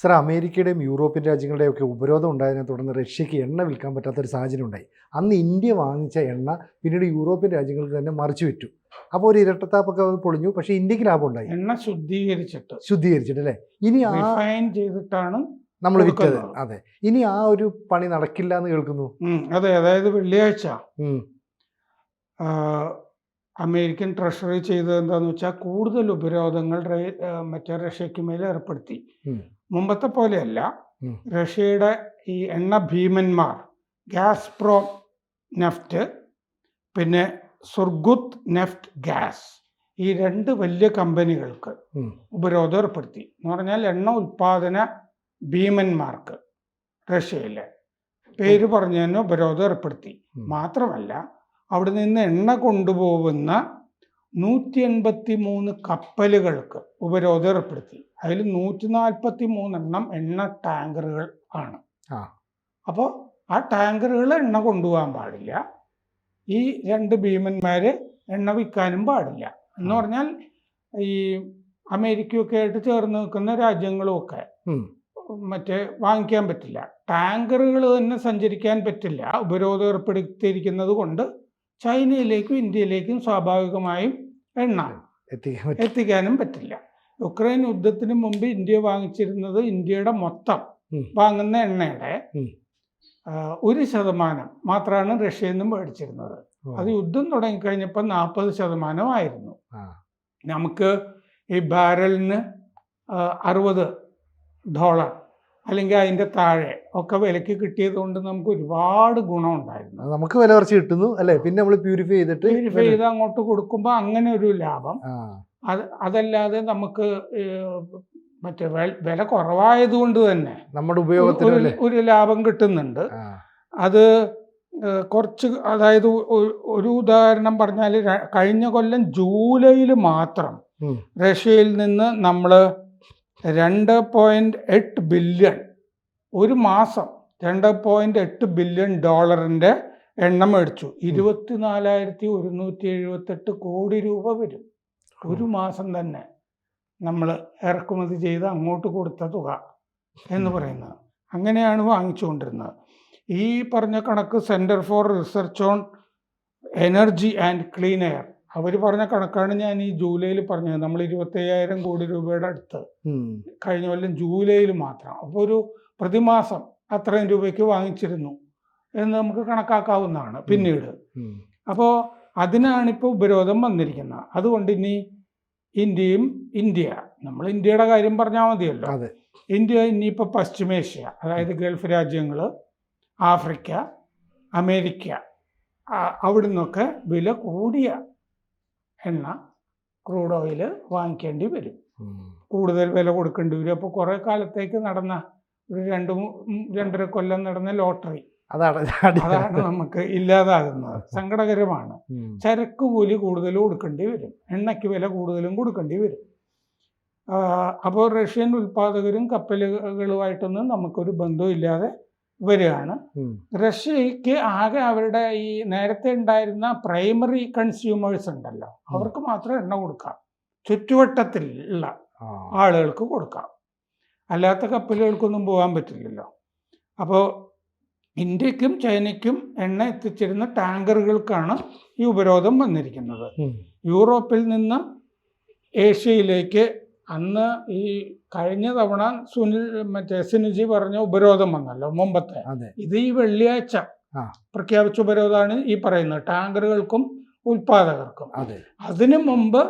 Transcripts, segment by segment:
Sir അമേരിക്കയുടെയും European രാജ്യങ്ങളുടെയും ഒക്കെ ഉപരോധം ഉണ്ടായതിനെ തുടർന്ന് റഷ്യക്ക് എണ്ണ വിൽക്കാൻ പറ്റാത്തൊരു സാഹചര്യം ഉണ്ടായി. അന്ന് ഇന്ത്യ വാങ്ങിച്ച എണ്ണ പിന്നീട് യൂറോപ്യൻ രാജ്യങ്ങൾക്ക് തന്നെ മറിച്ചു വിറ്റു അപ്പോൾ ഒരു ഇരട്ടത്താപ്പൊക്കെ അത് പൊളിഞ്ഞു. പക്ഷേ ഇന്ത്യയ്ക്ക് ലാഭം ഉണ്ടായി. എണ്ണ ശുദ്ധീകരിച്ചിട്ട്. ശുദ്ധീകരിച്ചിട്ട് അല്ലേ? ഇനി റിഫൈൻ ചെയ്തിട്ടാണ് നമ്മൾ വിറ്റത്. അതെ. ഇനി ആ ഒരു പണി നടക്കില്ല എന്ന് കേൾക്കുന്നു. അതെ. അതായത് വെള്ളിയാഴ്ച. അമേരിക്കൻ ട്രഷറി ചെയ്തത് എന്താന്ന് വെച്ചാൽ കൂടുതൽ ഉപരോധങ്ങൾ മറ്റേ റഷ്യക്ക് മേൽ ഏർപ്പെടുത്തി. മുമ്പത്തെ പോലെയല്ല. റഷ്യയുടെ ഈ എണ്ണ ഭീമന്മാർ ഗ്യാസ്പ്രോം നെഫ്റ്റ് പിന്നെ സുർഗുത് നെഫ്റ്റ് ഗ്യാസ് ഈ രണ്ട് വലിയ കമ്പനികൾക്ക്. ഉപരോധം ഏർപ്പെടുത്തി എന്ന് പറഞ്ഞാൽ എണ്ണ ഉൽപാദന ഭീമന്മാർക്ക് റഷ്യയിലെ പേര് പറഞ്ഞതിന് ഉപരോധം ഏർപ്പെടുത്തി. മാത്രമല്ല അവിടെ നിന്ന് എണ്ണ കൊണ്ടുപോകുന്ന നൂറ്റി എൺപത്തി മൂന്ന് കപ്പലുകൾക്ക് ഉപരോധം ഏർപ്പെടുത്തി അതിൽ നൂറ്റി നാൽപ്പത്തി മൂന്നെണ്ണം എണ്ണ ടാങ്കറുകൾ ആണ്. അപ്പോൾ ആ ടാങ്കറുകൾ എണ്ണ കൊണ്ടുപോകാൻ പാടില്ല. ഈ രണ്ട് ഭീമന്മാര് എണ്ണ വിൽക്കാനും പാടില്ല. എന്ന് പറഞ്ഞാൽ ഈ അമേരിക്കയൊക്കെ ആയിട്ട് ചേർന്ന് നിൽക്കുന്ന രാജ്യങ്ങളുമൊക്കെ ഒക്കെ മറ്റേ വാങ്ങിക്കാൻ പറ്റില്ല. ടാങ്കറുകൾ തന്നെ സഞ്ചരിക്കാൻ പറ്റില്ല. ഉപരോധം ഏർപ്പെടുത്തിയിരിക്കുന്നത് കൊണ്ട് ചൈനയിലേക്കും ഇന്ത്യയിലേക്കും സ്വാഭാവികമായും എണ്ണ എത്തിക്കാൻ പറ്റും എത്തിക്കാനും പറ്റില്ല. യുക്രൈൻ യുദ്ധത്തിന് മുമ്പ് ഇന്ത്യ വാങ്ങിച്ചിരുന്നത് ഇന്ത്യയുടെ മൊത്തം വാങ്ങുന്ന എണ്ണയുടെ ഒരു ശതമാനം മാത്രമാണ് റഷ്യയിൽ നിന്നും മേടിച്ചിരുന്നത്. അത് യുദ്ധം തുടങ്ങിക്കഴിഞ്ഞപ്പോൾ നാൽപ്പത് ശതമാനമായിരുന്നു. നമുക്ക് ഈ ബാരലിന് അറുപത് ഡോളർ അല്ലെങ്കിൽ അതിന്റെ താഴെ ഒക്കെ വിലക്ക് കിട്ടിയത് കൊണ്ട് നമുക്ക് ഒരുപാട് ഗുണമുണ്ടായിരുന്നു നമുക്ക് വില കുറച്ച് കിട്ടുന്നു അല്ലേ? പിന്നെ നമ്മൾ പ്യൂരിഫൈ ചെയ്തിട്ട് പ്യൂരിഫൈ ചെയ്ത് അങ്ങോട്ട് കൊടുക്കുമ്പോൾ അങ്ങനെ ഒരു ലാഭം. അത് അതല്ലാതെ നമുക്ക് മറ്റേ വില കുറവായതുകൊണ്ട് തന്നെ നമ്മുടെ ഉപയോഗത്തിന് ഒരു ലാഭം കിട്ടുന്നുണ്ട്. അത് കുറച്ച് അതായത് ഒരു ഉദാഹരണം പറഞ്ഞാൽ കഴിഞ്ഞ കൊല്ലം ജൂലൈയിൽ മാത്രം റഷ്യയിൽ നിന്ന് നമ്മൾ രണ്ട് പോയിന്റ് എട്ട് ബില്യൺ ഒരു മാസം രണ്ട് പോയിന്റ് എട്ട് ബില്യൺ ഡോളറിന്റെ എണ്ണം മേടിച്ചു. ഇരുപത്തിനാലായിരത്തി ഒരുന്നൂറ്റി എഴുപത്തെട്ട് കോടി രൂപ വരും. ഒരു മാസം തന്നെ നമ്മൾ ഇറക്കുമതി ചെയ്ത് അങ്ങോട്ട് കൊടുത്ത തുക എന്ന് പറയുന്നത്. അങ്ങനെയാണ് വാങ്ങിച്ചുകൊണ്ടിരുന്നത്. ഈ പറഞ്ഞ കണക്ക് centre for research on energy and clean air അവർ പറഞ്ഞ കണക്കാണ് ഞാൻ ഈ ജൂലൈയിൽ പറഞ്ഞത്. നമ്മൾ ഇരുപത്തയ്യായിരം കോടി രൂപയുടെ അടുത്ത് കഴിഞ്ഞ കൊല്ലം ജൂലൈയിൽ മാത്രം. അപ്പോൾ ഒരു പ്രതിമാസം അത്രയും രൂപയ്ക്ക് വാങ്ങിച്ചിരുന്നു എന്ന് നമുക്ക് കണക്കാക്കാവുന്നതാണ് പിന്നീട്. അപ്പോൾ അതിനാണിപ്പോൾ ഉപരോധം വന്നിരിക്കുന്നത്. അതുകൊണ്ട് ഇനി ഇന്ത്യയും ഇന്ത്യ നമ്മൾ ഇന്ത്യയുടെ കാര്യം പറഞ്ഞാൽ മതിയല്ലോ. അതെ. ഇന്ത്യ ഇനിയിപ്പോൾ പശ്ചിമേഷ്യ അതായത് ഗൾഫ് രാജ്യങ്ങൾ ആഫ്രിക്ക അമേരിക്ക അവിടുന്നൊക്കെ അവിടെ നിന്നൊക്കെ വില കൂടിയ എണ്ണ ക്രൂഡ് ഓയിൽ വാങ്ങിക്കേണ്ടി വരും. കൂടുതൽ വില കൊടുക്കേണ്ടി വരും. അപ്പോൾ കുറേ കാലത്തേക്ക് നടന്ന ഒരു രണ്ട് രണ്ടര കൊല്ലം നടന്ന ലോട്ടറി അതാണ് അതാണ് നമുക്ക് ഇല്ലാതാകുന്നത്. സങ്കടകരമാണ്. ചരക്ക് കൂലി കൂടുതൽ കൊടുക്കേണ്ടി വരും. എണ്ണയ്ക്ക് വില കൂടുതലും കൊടുക്കേണ്ടി വരും. അപ്പോൾ റഷ്യൻ ഉൽപ്പാദകരും കപ്പലുകളുമായിട്ടൊന്നും നമുക്കൊരു ബന്ധമില്ലാതെ വരികയാണ്. റഷ്യക്ക് ആകെ അവരുടെ ഈ നേരത്തെ ഉണ്ടായിരുന്ന പ്രൈമറി കൺസ്യൂമേഴ്സ് ഉണ്ടല്ലോ. അവർക്ക് മാത്രം എണ്ണ കൊടുക്കാം. ചുറ്റുവട്ടത്തിൽ ഉള്ള ആളുകൾക്ക് കൊടുക്കാം. അല്ലാത്ത കപ്പലുകൾക്കൊന്നും പോകാൻ പറ്റില്ലല്ലോ. അപ്പോൾ ഇന്ത്യക്കും ചൈനയ്ക്കും എണ്ണ എത്തിച്ചിരുന്ന ടാങ്കറുകൾക്കാണ് ഈ ഉപരോധം വന്നിരിക്കുന്നത്. യൂറോപ്പിൽ നിന്ന് ഏഷ്യയിലേക്ക് അന്ന് ഈ കഴിഞ്ഞ തവണ സുനിൽ മറ്റേ സിനുജി പറഞ്ഞ ഉപരോധം വന്നല്ലോ മുമ്പത്തെ. ഇത് ഈ വെള്ളിയാഴ്ച പ്രഖ്യാപിച്ച ഉപരോധമാണ് ഈ പറയുന്നത്. ടാങ്കറുകൾക്കും ഉൽപാദകർക്കും. അതെ. അതിനു മുമ്പ്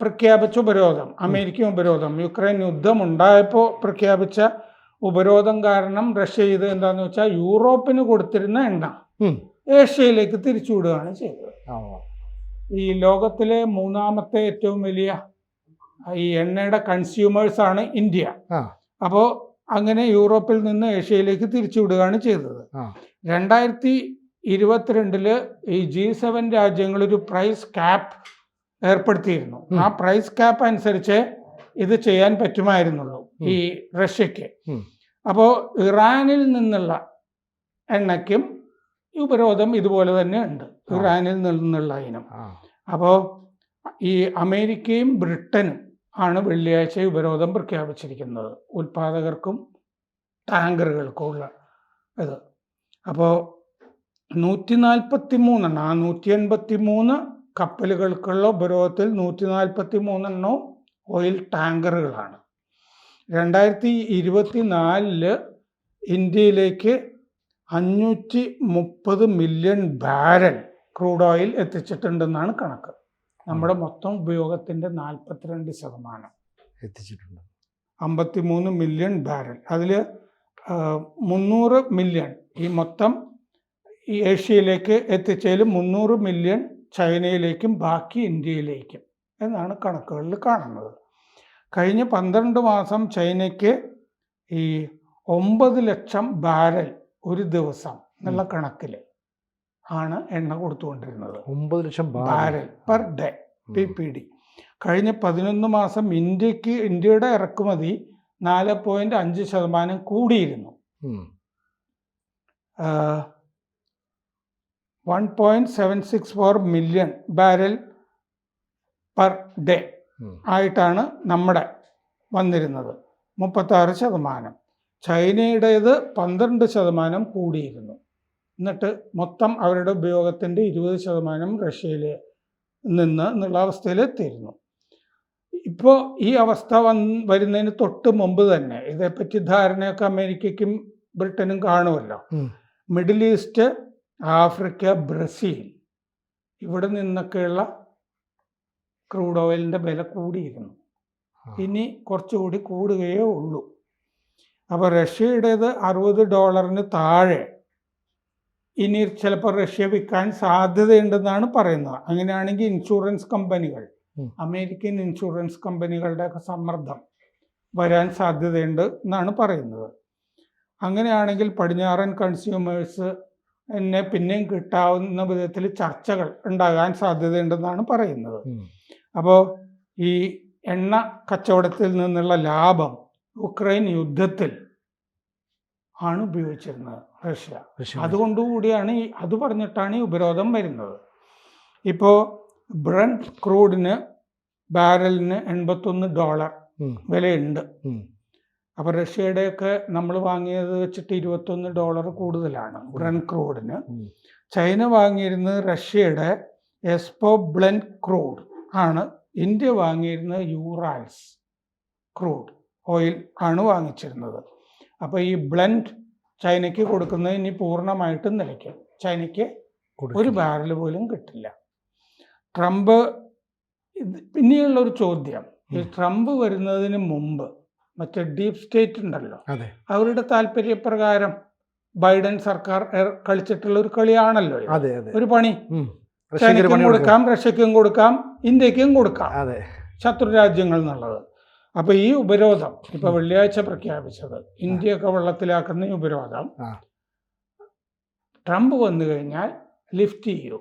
പ്രഖ്യാപിച്ച ഉപരോധം അമേരിക്കൻ ഉപരോധം യുക്രൈൻ യുദ്ധം ഉണ്ടായപ്പോൾ പ്രഖ്യാപിച്ച ഉപരോധം കാരണം റഷ്യ ചെയ്ത് എന്താന്ന് വെച്ചാൽ യൂറോപ്പിന് കൊടുത്തിരുന്ന എണ്ണ. ഏഷ്യയിലേക്ക് തിരിച്ചുവിടുകയാണ് ചെയ്തത്. ഈ ലോകത്തിലെ മൂന്നാമത്തെ ഏറ്റവും വലിയ ഈ എണ്ണയുടെ കൺസ്യൂമേഴ്സ് ആണ് ഇന്ത്യ. അപ്പോൾ അങ്ങനെ യൂറോപ്പിൽ നിന്ന് ഏഷ്യയിലേക്ക് തിരിച്ചുവിടുകയാണ് ചെയ്തത്. രണ്ടായിരത്തി ഇരുപത്തിരണ്ടിൽ ഈ ജി സെവൻ രാജ്യങ്ങൾ ഒരു പ്രൈസ് ക്യാപ്പ് ഏർപ്പെടുത്തിയിരുന്നു. ആ പ്രൈസ് ക്യാപ്പ് അനുസരിച്ച് ഇത് ചെയ്യാൻ പറ്റുമായിരുന്നുള്ളൂ ഈ റഷ്യക്ക്. അപ്പോൾ ഇറാനിൽ നിന്നുള്ള എണ്ണയ്ക്കും ഉപരോധം ഇതുപോലെ തന്നെ ഉണ്ട്. ഇറാനിൽ നിന്നുള്ള ഇനം. അപ്പോൾ ഈ അമേരിക്കയും ബ്രിട്ടനും ആണ് വെള്ളിയാഴ്ച ഉപരോധം പ്രഖ്യാപിച്ചിരിക്കുന്നത്. ഉൽപാദകർക്കും ടാങ്കറുകൾക്കും ഉള്ള ഇത്. അപ്പോൾ നൂറ്റി നാൽപ്പത്തി മൂന്നെണ്ണം ആ നൂറ്റി എൺപത്തി മൂന്ന് കപ്പലുകൾക്കുള്ള ഉപരോധത്തിൽ നൂറ്റി നാൽപ്പത്തി മൂന്നെണ്ണവും ഓയിൽ ടാങ്കറുകളാണ്. രണ്ടായിരത്തി ഇരുപത്തി നാലിൽ ഇന്ത്യയിലേക്ക് അഞ്ഞൂറ്റി മുപ്പത് മില്യൺ ബാരൽ ക്രൂഡ് ഓയിൽ എത്തിച്ചിട്ടുണ്ടെന്നാണ് കണക്ക്. നമ്മുടെ മൊത്തം ഉപയോഗത്തിന്റെ നാൽപ്പത്തിരണ്ട് ശതമാനം. എത്തിച്ചിട്ടുണ്ട്. അമ്പത്തി മൂന്ന് മില്യൺ ബാരൽ അതിൽ മുന്നൂറ് മില്യൺ ഈ മൊത്തം ഈ ഏഷ്യയിലേക്ക് എത്തിച്ചതിൽ മുന്നൂറ് മില്യൺ ചൈനയിലേക്കും ബാക്കി ഇന്ത്യയിലേക്കും എന്നാണ് കണക്കുകളിൽ കാണുന്നത്. കഴിഞ്ഞ പന്ത്രണ്ട് മാസം ചൈനയ്ക്ക് ഈ ഒമ്പത് ലക്ഷം ബാരൽ ഒരു ദിവസം എന്നുള്ള കണക്കിൽ ആണ് എണ്ണ കൊടുത്തുകൊണ്ടിരുന്നത്. ഒമ്പത് ലക്ഷം barrel. Per day P P D കഴിഞ്ഞ പതിനൊന്ന് മാസം ഇന്ത്യയ്ക്ക് ഇന്ത്യയുടെ ഇറക്കുമതി നാല് പോയിന്റ് അഞ്ച് ശതമാനം കൂടിയിരുന്നു. One point seven six four million barrel per day ആയിട്ടാണ് നമ്മുടെ വന്നിരുന്നത്. മുപ്പത്താറ് ശതമാനം. ചൈനയുടേത് പന്ത്രണ്ട് ശതമാനം കൂടിയിരുന്നു. എന്നിട്ട് മൊത്തം അവരുടെ ഉപയോഗത്തിന്റെ ഇരുപത് ശതമാനം റഷ്യയിൽ നിന്ന് എന്നുള്ള അവസ്ഥയിൽ എത്തിയിരുന്നു. ഇപ്പോൾ ഈ അവസ്ഥ വന്ന് വരുന്നതിന് തൊട്ട് മുമ്പ് തന്നെ ഇതേപ്പറ്റി ധാരണയൊക്കെ അമേരിക്കയ്ക്കും ബ്രിട്ടനും കാണുമല്ലോ. മിഡിൽ ഈസ്റ്റ് ആഫ്രിക്ക ബ്രസീൽ ഇവിടെ നിന്നൊക്കെയുള്ള ക്രൂഡ് ഓയിലിന്റെ വില കൂടിയിരുന്നു. ഇനി കുറച്ചുകൂടി കൂടുകയേ ഉള്ളൂ. അപ്പോൾ റഷ്യയുടേത് അറുപത് ഡോളറിന് താഴെ ഇനി ചിലപ്പോൾ റഷ്യ വിൽക്കാൻ സാധ്യതയുണ്ടെന്നാണ് പറയുന്നത്. അങ്ങനെയാണെങ്കിൽ ഇൻഷുറൻസ് കമ്പനികൾ അമേരിക്കൻ ഇൻഷുറൻസ് കമ്പനികളുടെ സമ്മർദ്ദം വരാൻ സാധ്യതയുണ്ട് എന്നാണ് പറയുന്നത്. അങ്ങനെയാണെങ്കിൽ പടിഞ്ഞാറൻ കൺസ്യൂമേഴ്സ് എന്നെ പിന്നെയും കിട്ടാവുന്ന വിധത്തിൽ ചർച്ചകൾ ഉണ്ടാകാൻ സാധ്യതയുണ്ടെന്നാണ് പറയുന്നത്. അപ്പോൾ ഈ എണ്ണ കച്ചവടത്തിൽ നിന്നുള്ള ലാഭം ഉക്രൈൻ യുദ്ധത്തിൽ ആണ് ഉപയോഗിച്ചിരുന്നത് റഷ്യ. അതുകൊണ്ടുകൂടിയാണ് ഈ അത് പറഞ്ഞിട്ടാണ് ഈ ഉപരോധം വരുന്നത്. ഇപ്പോൾ ബ്രണ്ട് ക്രൂഡിന് ബാരലിന് എൺപത്തൊന്ന് ഡോളർ വിലയുണ്ട്. അപ്പോൾ റഷ്യയുടെയൊക്കെ നമ്മൾ വാങ്ങിയത് വെച്ചിട്ട് ഇരുപത്തൊന്ന് ഡോളർ കൂടുതലാണ് ബ്രണ്ട് ക്രൂഡിന് ചൈന വാങ്ങിയിരുന്നത് റഷ്യയുടെ എസ്പോ ബ്ലെൻഡ് ക്രൂഡ് ആണ്. ഇന്ത്യ വാങ്ങിയിരുന്നത് യൂറാൽസ് ക്രൂഡ് ഓയിൽ ആണ് വാങ്ങിച്ചിരുന്നത്. അപ്പോൾ ഈ ബ്ലൻഡ് ചൈനയ്ക്ക് കൊടുക്കുന്നത് ഇനി പൂർണമായിട്ടും നിലയ്ക്കും. ചൈനയ്ക്ക്. ഒരു ബാരൽ പോലും കിട്ടില്ല. ട്രംപ് പിന്നെയുള്ള ഒരു ചോദ്യം. ഈ. ട്രംപ് വരുന്നതിന് മുമ്പ് മറ്റേ ഡീപ് സ്റ്റേറ്റ് ഉണ്ടല്ലോ അവരുടെ താല്പര്യപ്രകാരം ബൈഡൻ സർക്കാർ കളിച്ചിട്ടുള്ള ഒരു കളിയാണല്ലോ ഒരു പണി. ചൈനയ്ക്കും കൊടുക്കാം റഷ്യക്കും കൊടുക്കാം ഇന്ത്യക്കും കൊടുക്കാം. ശത്രു രാജ്യങ്ങൾ എന്നുള്ളത്. അപ്പൊ ഈ ഉപരോധം ഇപ്പൊ. വെള്ളിയാഴ്ച പ്രഖ്യാപിച്ചത് ഇന്ത്യയൊക്കെ വെള്ളത്തിലാക്കുന്ന ഈ ഉപരോധം. ട്രംപ് വന്നു കഴിഞ്ഞാൽ ലിഫ്റ്റ് ചെയ്യൂ?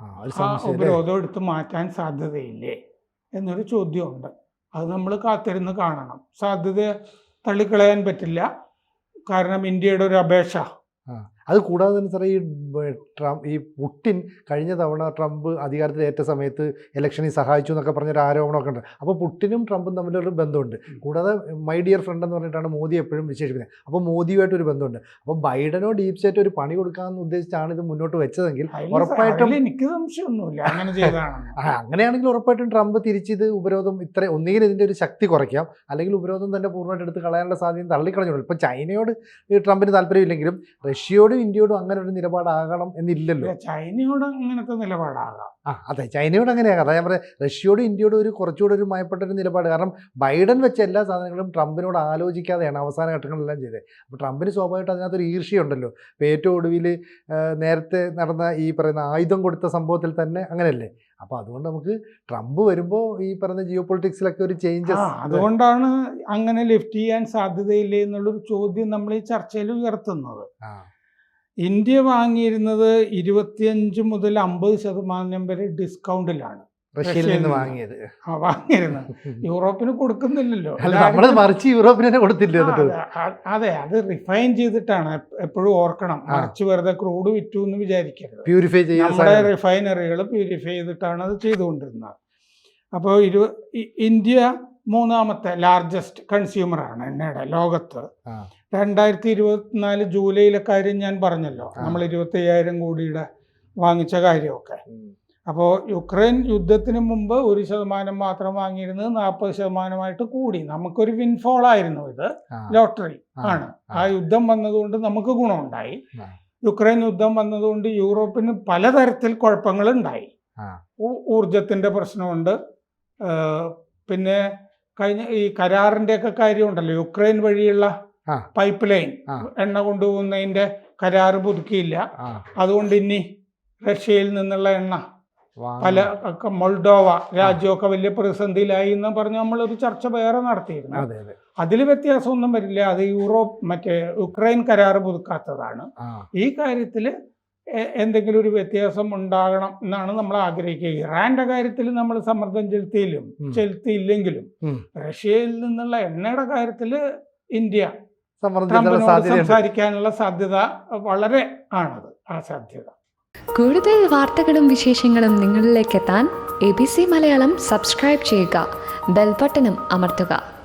ആ ഉപരോധം എടുത്ത് മാറ്റാൻ സാധ്യതയില്ലേ? എന്നൊരു ചോദ്യമുണ്ട്. അത് നമ്മൾ കാത്തിരുന്ന് കാണണം. സാധ്യത തള്ളിക്കളയാൻ പറ്റില്ല. കാരണം ഇന്ത്യയുടെ ഒരു അപേക്ഷ. അത് കൂടാതെ തന്നെ സാറേ ഈ ട്രംപ് ഈ പുട്ടിൻ കഴിഞ്ഞ തവണ ട്രംപ് അധികാരത്തിലേറ്റ സമയത്ത് ഇലക്ഷനിൽ സഹായിച്ചു എന്നൊക്കെ പറഞ്ഞൊരു ആരോപണമൊക്കെ ഉണ്ട്. അപ്പോൾ പുട്ടിനും ട്രംപും തമ്മിലൊരു ബന്ധമുണ്ട്. കൂടാതെ മൈ ഡിയർ ഫ്രണ്ട് എന്ന് പറഞ്ഞിട്ടാണ് മോദി എപ്പോഴും വിശേഷിപ്പിക്കുന്നത്. അപ്പോൾ മോദിയുമായിട്ടൊരു ബന്ധമുണ്ട്. അപ്പോൾ ബൈഡനോ ഡീപ് സ്റ്റേറ്റ് ഒരു പണി കൊടുക്കാമെന്ന് ഉദ്ദേശിച്ചാണ് ഇത് മുന്നോട്ട് വെച്ചതെങ്കിൽ ഉറപ്പായിട്ടും എനിക്ക് സംശയമൊന്നുമില്ല. അങ്ങനെ ചെയ്തതാണ് അങ്ങനെയാണെങ്കിൽ ഉറപ്പായിട്ടും ട്രംപ് തിരിച്ചിത് ഉപരോധം ഇത്ര ഒന്നുകിൽ ഇതിന്റെ ഒരു ശക്തി കുറയ്ക്കാം അല്ലെങ്കിൽ ഉപരോധം തന്നെ പൂർണമായിട്ട് എടുത്ത് കളയാനുള്ള സാധ്യത തള്ളിക്കളഞ്ഞോളൂ ഇപ്പോൾ ചൈനയോട് ഈ ട്രംപിന് താല്പര്യമില്ലെങ്കിലും റഷ്യയോടും ഇന്ത്യയോടും അങ്ങനെ ഒരു നിലപാടാകണം എന്നില്ലല്ലോ. ചൈനയോട് അങ്ങനത്തെ നിലപാടാകാം. ആ അതെ ചൈനയോട് അങ്ങനെയാകാം. അതാ ഞാൻ പറയാം റഷ്യയോടും ഇന്ത്യയോടും ഒരു കുറച്ചുകൂടി ഒരു മയപ്പെട്ട ഒരു നിലപാട്. കാരണം ബൈഡൻ വെച്ച എല്ലാ സാധനങ്ങളും ട്രംപിനോട് ആലോചിക്കാതെയാണ് അവസാന ഘട്ടങ്ങളിലെല്ലാം ചെയ്തത്. അപ്പോൾ ട്രംപിന് സ്വാഭാവികമായിട്ട് അതിനകത്തൊരു ഈർഷ്യയുണ്ടല്ലോ. ഇപ്പോൾ ഏറ്റവും ഒടുവിൽ നേരത്തെ നടന്ന ഈ പറയുന്ന ആയുധം കൊടുത്ത സംഭവത്തിൽ തന്നെ അങ്ങനെയല്ലേ? അപ്പോൾ അതുകൊണ്ട് നമുക്ക് ട്രംപ് വരുമ്പോൾ ഈ പറയുന്ന ജിയോ പൊളിറ്റിക്സിലൊക്കെ ഒരു ചേഞ്ചസ് അതുകൊണ്ടാണ് അങ്ങനെ ലിഫ്റ്റ് ചെയ്യാൻ സാധ്യതയില്ലേ എന്നുള്ളൊരു ചോദ്യം നമ്മൾ ഈ ചർച്ചയിൽ ഉയർത്തുന്നത്. ഇന്ത്യ വാങ്ങിയിരുന്നത് ഇരുപത്തിയഞ്ച് മുതൽ അമ്പത് ശതമാനം വരെ ഡിസ്കൗണ്ടിലാണ്. റഷ്യയിൽ നിന്ന്. വാങ്ങിയത്. ആ വാങ്ങിയിരുന്നത് യൂറോപ്പിന് കൊടുക്കുന്നില്ലല്ലോ. നമ്മൾ മറിച്ച് യൂറോപ്പിന് തന്നെ കൊടുത്തില്ല അതെ, അത് റിഫൈൻ ചെയ്തിട്ടാണ് എപ്പോഴും ഓർക്കണം. മറിച്ച് വെറുതെ ക്രൂഡ് വിറ്റു എന്ന് വിചാരിക്കരുത്. പ്യൂരിഫൈ ചെയ്യാൻ നമ്മുടെ റിഫൈനറികൾ പ്യൂരിഫൈ ചെയ്തിട്ടാണ് അത് ചെയ്തുകൊണ്ടിരുന്നത്. അപ്പോൾ ഇരു ഇന്ത്യ മൂന്നാമത്തെ ലാർജസ്റ്റ് കൺസ്യൂമറാണ് എണ്ണയുടെ ലോകത്ത്. രണ്ടായിരത്തി ഇരുപത്തിനാല് ജൂലൈയിലെ കാര്യം ഞാൻ പറഞ്ഞല്ലോ. നമ്മൾ ഇരുപത്തി അയ്യായിരം കോടിയുടെ വാങ്ങിച്ച കാര്യമൊക്കെ. അപ്പോൾ യുക്രൈൻ യുദ്ധത്തിന് മുമ്പ് ഒരു ശതമാനം മാത്രം വാങ്ങിയിരുന്നത് നാൽപ്പത് ശതമാനമായിട്ട് കൂടി. നമുക്കൊരു വിൻഫോൾ ആയിരുന്നു ഇത്. ലോട്ടറി ആണ്. ആ. യുദ്ധം വന്നതുകൊണ്ട് നമുക്ക് ഗുണമുണ്ടായി. യുക്രൈൻ യുദ്ധം വന്നതുകൊണ്ട് യൂറോപ്പിന് പലതരത്തിൽ കുഴപ്പങ്ങൾ ഉണ്ടായി ഊർജത്തിന്റെ പ്രശ്നമുണ്ട്. പിന്നെ കഴിഞ്ഞ ഈ കരാറിന്റെയൊക്കെ കാര്യമുണ്ടല്ലോ. യുക്രൈൻ വഴിയുള്ള. പൈപ്പ് ലൈൻ എണ്ണ കൊണ്ടുപോകുന്നതിന്റെ കരാറ് പുതുക്കിയില്ല. അതുകൊണ്ട് ഇനി റഷ്യയിൽ നിന്നുള്ള എണ്ണ പല മൊൾഡോവ രാജ്യമൊക്കെ വലിയ പ്രതിസന്ധിയിലായി എന്ന് പറഞ്ഞ് നമ്മളൊരു ചർച്ച വേറെ നടത്തിയിരുന്നു. അതെ അതെ. അതിൽ വ്യത്യാസമൊന്നും വരില്ല. അത് യൂറോപ്പ് മറ്റേ യുക്രൈൻ കരാറ് പുതുക്കാത്തതാണ്. ഈ കാര്യത്തിൽ എന്തെങ്കിലും ഒരു വ്യത്യാസം ഉണ്ടാകണം എന്നാണ് നമ്മൾ ആഗ്രഹിക്കുക. ഇറാന്റെ കാര്യത്തിൽ നമ്മൾ സമ്മർദ്ദം ചെലുത്തിയിലും ഉം. ചെലുത്തിയില്ലെങ്കിലും റഷ്യയിൽ നിന്നുള്ള എണ്ണയുടെ കാര്യത്തിൽ ഇന്ത്യ സംസാരിക്കാനുള്ള സാധ്യത വളരെ ആണത് ആ സാധ്യത. കൂടുതൽ വാർത്തകളും വിശേഷങ്ങളും നിങ്ങളിലേക്ക് എത്താൻ A B C Malayalam subscribe ചെയ്യുക ബെൽബട്ടനും അമർത്തുക.